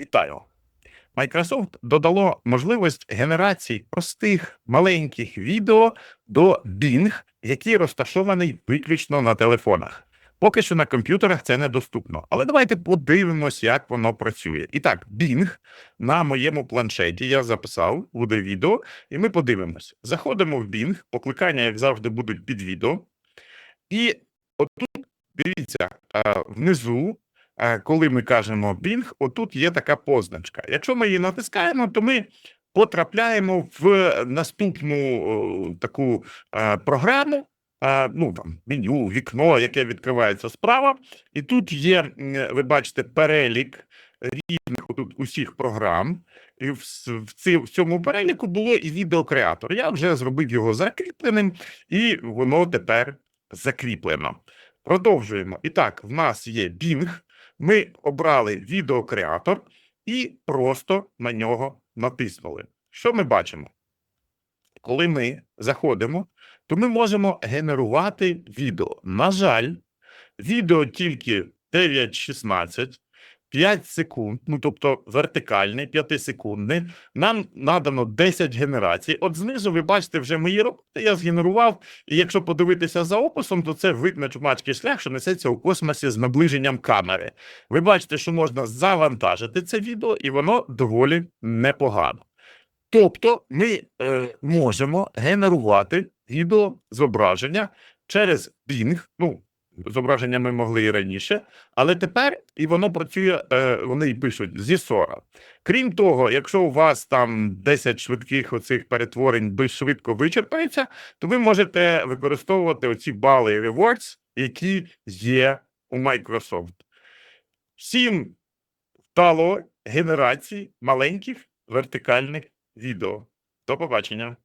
Вітаю! Microsoft додало можливість генерації простих маленьких відео до Bing, який розташований виключно на телефонах. Поки що на комп'ютерах це недоступно. Але давайте подивимось, як воно працює. І так, Bing на моєму планшеті я записав, буде відео, і ми подивимось. Заходимо в Bing, покликання, як завжди, будуть під відео. І отут, дивіться, внизу коли ми кажемо Bing, отут є така позначка. Якщо ми її натискаємо, то ми потрапляємо в наступну таку е, програму. е, Ну там меню, вікно, яке відкривається справа, і тут є, ви бачите, перелік різних отут усіх програм. І в, в, ці, в цьому переліку було і відеокреатор. Я вже зробив його закріпленим, і воно тепер закріплено. Продовжуємо. І так, в нас є Bing. Ми обрали відеокреатор і просто на нього натиснули. Що ми бачимо? Коли ми заходимо, то ми можемо генерувати відео. На жаль, відео тільки 9.16, 5 секунд, ну тобто вертикальний, 5-секундний. Нам надано 10 генерацій. От знизу ви бачите вже мої роботи, я згенерував. І якщо подивитися за описом, то це вид на чумацький шлях, що несеться у космосі з наближенням камери. Ви бачите, що можна завантажити це відео, і воно доволі непогано. Тобто ми е, можемо генерувати відео зображення через Bing. Ну, зображення ми могли і раніше, але тепер і воно працює, е, вони пишуть зі Сора. Крім того, якщо у вас там 10 швидких оцих перетворень безшвидко вичерпається, то ви можете використовувати оці бали rewards, які є у Microsoft. Всім вдало генерації маленьких вертикальних відео. До побачення.